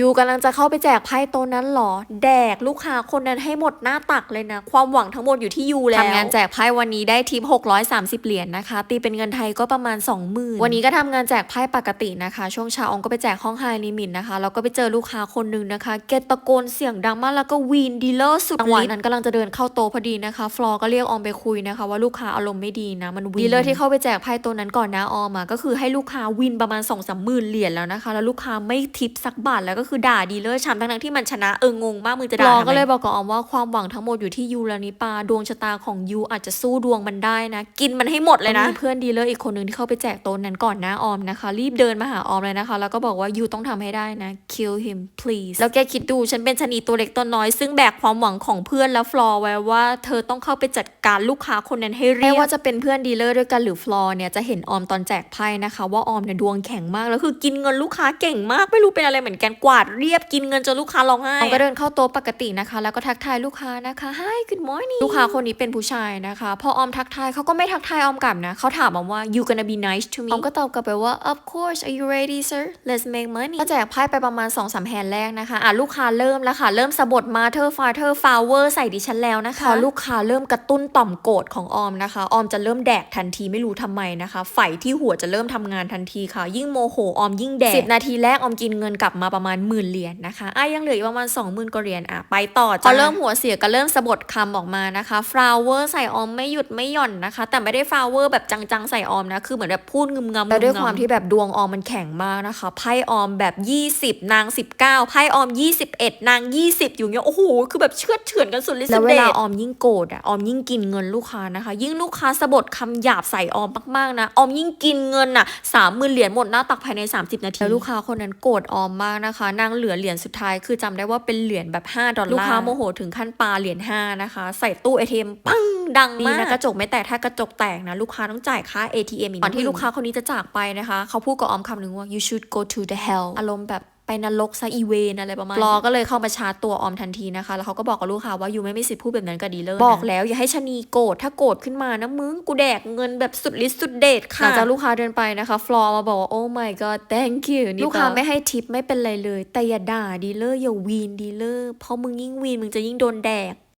ยูกำลังจะเข้าไปแจกไพ่โต๊ะนั้นเหรอ แดกลูกค้าคนนั้นให้หมดหน้าตักเลยนะ ความหวังทั้งหมดอยู่ที่ยูแล้วทำงานแจกไพ่วันนี้ได้ทิป630 เหรียญนะคะ ตีเป็นเงินไทยก็ประมาณ 20,000 วันนี้ก็ทำงานแจกไพ่ปกตินะคะ ช่วงเช้าอองก็ไปแจกห้องไฮลิมิตนะคะ แล้วก็ไปเจอลูกค้าคนหนึ่งนะคะ เกตตะโกนเสียงดังมากแล้วก็วีนดีลเลอร์สุดจังหวะนั้นกำลังจะเดินเข้าโต๊ะพอดีนะคะ ฟลอร์ก็เรียกออมไปคุยนะคะ ว่าลูกค้าอารมณ์ไม่ดีนะ มันวีนดีลเลอร์ที่เข้าไปแจกไพ่โต๊ะนั้นก่อนนะออมอะก็คือให้ลูกค้าวินประมาณ2องสามหมื่นเหรียญแล้วนะคะ แล้วลูกค้าไม่ทิปสักบาทแล้วก็คือด่าดีลเลอร์ช้ำทั้งๆที่มันชนะเอองงมากมึงจะด่าฟลอทำไมก็เลยบอกกับออมว่าความหวังทั้งหมดอยู่ที่ยูแล้วนี่ปาดวงชะตาของยูอาจจะสู้ดวงมันได้นะ กินมันให้หมดเลยนะมีเพื่อนดีลเลอร์อีกคนหนึ่งที่เข้าไปแจกโต๊ะนั้นก่อนนะออมนะคะ รีบเดินมาหาออมเลยนะคะ แล้วก็บอกว่ายูต้องทำให้ได้นะ kill him please แล้วแกคิดดูฉันเป็นชะนีตัวเล็กตัวน้อย ซึ่งแบกความหวังของเพื่อนและฟลอร์ไว้ว่าเธอต้องเข้าไปจัดการลูกค้าคนนั้นให้เรียบไม่ว่าจะเป็นเพื่อนดีลเลอร์ด้วยกันหรือฟลอร์เนี่ยจะเห็นออมตอนแจกไพ่นะคะ ว่าออมเนี่ยดวงแข็งมากแล้วคือกินเงินลูกค้าเก่งมากไม่รู้เป็นอะไรเหมือนกันกวาดเรียบกินเงินจนลูกค้าร้องไห้ออมก็เดินเข้าโต๊ะปกตินะคะ แล้วก็ทักทายลูกค้านะคะ Hi good morning ลูกค้าคนนี้เป็นผู้ชายนะคะ พอออมทักทายเขาก็ไม่ทักทายออมกลับนะเขาถามออมว่า you gonna be nice to me ออมก็ตอบกลับไปว่า of course are you ready sir let's make money ก็แจกไพ่ไปประมาณ2อสามแฮนด์แรกนะคะอะลูกค้าเริ่มแล้วค่ะ เริ่มสะบดมาเธอฟาเธอฟาวเวอร์ใส่ดิฉันแล้วนะคะพอลูกค้าเริ่มกระตุ้นต่อมโกรธของออมนะคะ ออมจะเริ่มแดกทันทีไม่รู้ทำไมนะคะไฟที่หัวจะเริ่มทำงานทันทีค่ะ ยิ่งโมโหออมยิ่งแดกสินาทีแรกออมกินเงินกลับมาประมาณหมื่นเหรียญนะคะอะยังเหลืออีกประมาณ 20,000กว่าเหรียญอะไปต่อจ้ะพอเริ่มหัวเสียก็เริ่มสะบดคำออกมานะคะฟลาวเวอร์ใส่ออมไม่หยุดไม่หย่อนนะคะ แต่ไม่ได้ฟลาวเวอร์แบบจังๆใส่ออมนะคือเหมือนแบบพูดงึมงำแล้วด้วยความที่แบบดวงออมมันแข็งมากนะคะไพ่ออมแบบ 20 นาง 19ไพ่ออม 21 นาง 20 อยู่เงี้ยโอ้โหคือแบบเชือดเฉือนกันสุดฤทธิ์แล้วเวลาออมยิ่งโกรธอะออมยิ่งกินเงินลูกค้านะคะ ยิ่งลูกค้าสะบดคำหยาบใส่ออมมากๆนะออมยิ่งกินเงินอะสามหมื่นเหรียญหมดหน้าตักภายใน 30 นาทีแล้วลูกค้าคนนั้นโกรธออมมากนะคะนางเหลือเหรียญสุดท้ายคือจำได้ว่าเป็นเหรียญแบบ 5 ดอลลาร์ ลูกค้าโมโหถึงขั้นปาเหรียญ5นะคะ ใส่ตู้เอทีเอ็มปังดังมากนะกระจกไม่แตกถ้ากระจกแตกนะ ลูกค้าต้องจ่ายค่า ATM อีกก่อนที่ลูกค้าคนนี้จะจากไปนะคะ เขาพูดกับออมคำหนึ่งว่า you should go to the hell อารมณ์แบบ ไปนรกซะอีเวนอะไรประมาณรอก็เลยเข้ามาชาร์จตัวออมทันทีนะคะ แล้วเขาก็บอกกับลูกค้าว่ายูไม่มีสิทธิ์พูดแบบนั้นกับดีลเลอร์บอกแล้วอย่าให้ชะนีโกรธถ้าโกรธขึ้นมานะมึงกูแดกเงินแบบสุดฤทธิ์สุดเดชค่ะหลังจากลูกค้าเดินไปนะคะ ฟลอร์มาบอกว่า oh my god thank you ลูกค้าไม่ให้ทิปไม่เป็นไรเลย แต่อย่าด่าดีลเลอร์อย่าวีนดีลเลอร์เพราะมึงยิ่งวีนมึงจะยิ่งโดนแดก